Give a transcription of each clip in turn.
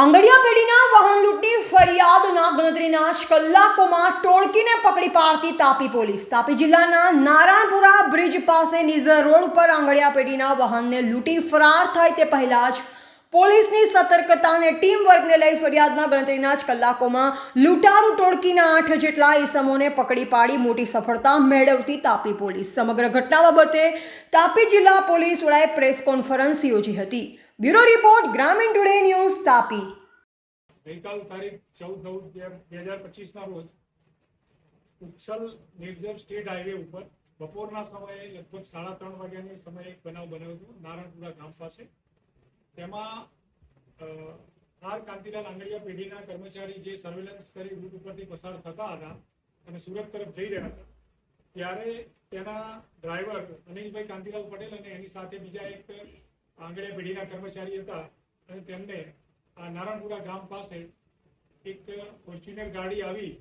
આંગડિયા પેઢીના વાહન લૂંટની ફરિયાદના ગણતરીના જ કલાકોમાં ટોળકીને પકડી પાડતી તાપી પોલીસ. તાપી જિલ્લાના નારાયણપુરા બ્રિજ પાસે નિઝર રોડ પર આંગડિયા પેઢીના વાહનને લૂંટી ફરાર થાય તે પહેલાં જ પોલીસની સતર્કતા અને ટીમ વર્કને લઈ ફરિયાદના ગણતરીના જ કલાકોમાં લૂંટારૂ ટોળકીના આઠ જેટલા ઈસમોને પકડી પાડી મોટી સફળતા મેળવતી તાપી પોલીસ. સમગ્ર ઘટના બાબતે તાપી જિલ્લા પોલીસ વડાએ પ્રેસ કોન્ફરન્સ યોજી હતી. Bureau report, Gramin today news, Tapi. ગઈકાલ તારીખ ચૌદ નવ બે હજાર પચીસના રોજ ઉચ્છલ નિર્જર સ્ટેટ હાઈવે ઉપર બપોરના સમયે લગભગ સાડા ત્રણ વાગ્યાની સમયે એક બનાવ બન્યો હતો નારાયણપુરા ગામ પાસે. તેમાં આર કાંતિલાલ આંગડિયા પેઢીના કર્મચારી જે સર્વેલન્સ કરી રૂટ ઉપરથી પસાર થતા હતા અને સુરત તરફ જઈ રહ્યા હતા, ત્યારે તેના ડ્રાઈવર અનિલભાઈ કાંતિલાલ પટેલ અને એની સાથે બીજા એક આંગડિયા પેઢીના કર્મચારી હતા અને તેમને આ નારાયણપુરા ગામ પાસે એક ફોર્ચ્યુનર ગાડી આવી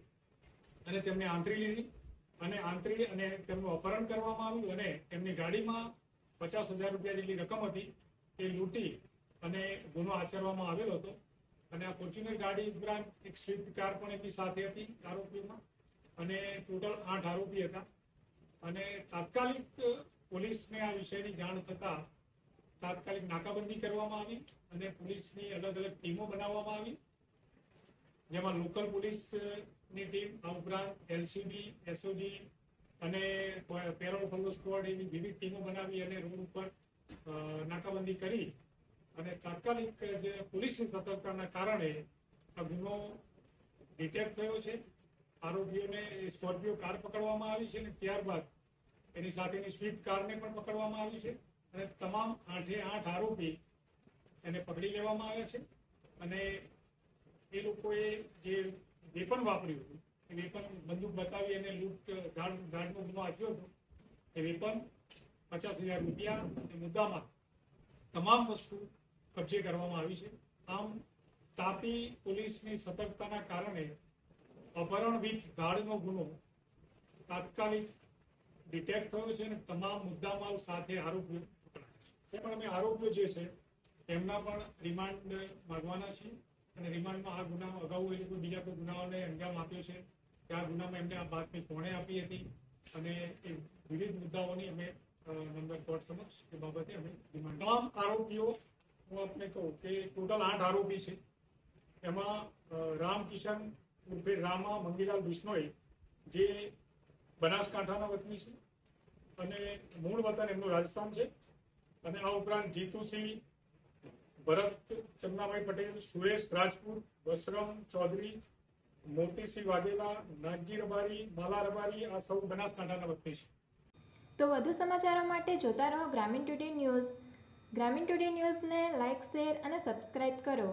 અને તેમને આંતરી લીધી અને આંતરી અને તેમનું અપહરણ કરવામાં આવ્યું અને તેમની ગાડીમાં પચાસ હજાર રૂપિયા જેટલી રકમ હતી એ લૂંટી અને ગુનો આચરવામાં આવેલો હતો. અને આ ફોર્ચ્યુનર ગાડી ઉપરાંત એક સ્વિફ્ટ કાર પણ એમની સાથે હતી આરોપીમાં અને ટોટલ આઠ આરોપી હતા. અને તાત્કાલિક પોલીસને આ વિષયની જાણ થતાં તાત્કાલિક નાકાબંધી કરવામાં આવી અને પોલીસની અલગ અલગ ટીમો બનાવવામાં આવી. જેમાં લોકલ પોલીસની ટીમ આ ઉપરાંત એલસીબી એસઓજી અને પેરોલ ફોલો સ્કવોડ એવી વિવિધ ટીમો બનાવી અને રોડ ઉપર નાકાબંધી કરી અને તાત્કાલિક જે પોલીસની સતર્કતાના કારણે આ ગુનો ડિટેક્ટ થયો છે. આરોપીઓને સ્કોર્પિયો કાર પકડવામાં આવી છે અને ત્યારબાદ એની સાથેની સ્વિફ્ટ કારને પણ પકડવામાં આવી છે. અને તમામ આઠે આઠ આરોપી એને પકડી લેવામાં આવ્યા છે. અને એ લોકોએ જે વેપન વાપર્યું હતું, એ વેપન બંદૂક બતાવી અને લૂંટ ઝાડ, ઝાડનો ગુનો આપ્યો હતો, એ વેપન પચાસ હજાર રૂપિયા અને મુદ્દામાં તમામ વસ્તુ કબજે કરવામાં આવી છે. આમ તાપી પોલીસની સતર્કતાના કારણે અપહરણ વિથ ધાડનો ગુનો તાત્કાલિક ડિટેક્ટ થયો છે અને તમામ મુદ્દામાલ સાથે આરોપીઓ છે પણ અમે આરોપીઓ જે છે એમના પણ રિમાન્ડ માંગવાના છીએ અને રિમાન્ડમાં આ ગુનામાં અગાઉ એ લોકો બીજા કોઈ ગુનાઓને અંજામ આપ્યો છે, કે આ ગુનામાં એમને આ બાતમી કોણે આપી હતી અને એ વિવિધ મુદ્દાઓની અમે નંબર કોર્ટ સમક્ષ એ બાબતે અમે રિમાન્ડ તમામ આરોપીઓ, હું આપને કહું કે ટોટલ આઠ આરોપી છે. એમાં રામકિશન ઉર્ફે રામા મંગીલાલ બિશ્નોઈ જે બનાસકાંઠાના વતની છે અને મૂળ વતન એમનું રાજસ્થાન છે. અને આ ઉપરાંત જીતુસિંહ, ભરત ચંદાભાઈ પટેલ, સુરેશ રાજપૂત વસરમ ચૌધરી, મોતીસિંહ વાઘેલા નાગજી રબારી માલા રબારી, આ સૌ બનાસકાંઠાના વતની છે. તો વધુ સમાચારો માટે જોતા રહો Gramin today news. Gramin today ન્યૂઝને લાઇક, શેર અને સબસ્ક્રાઇબ કરો.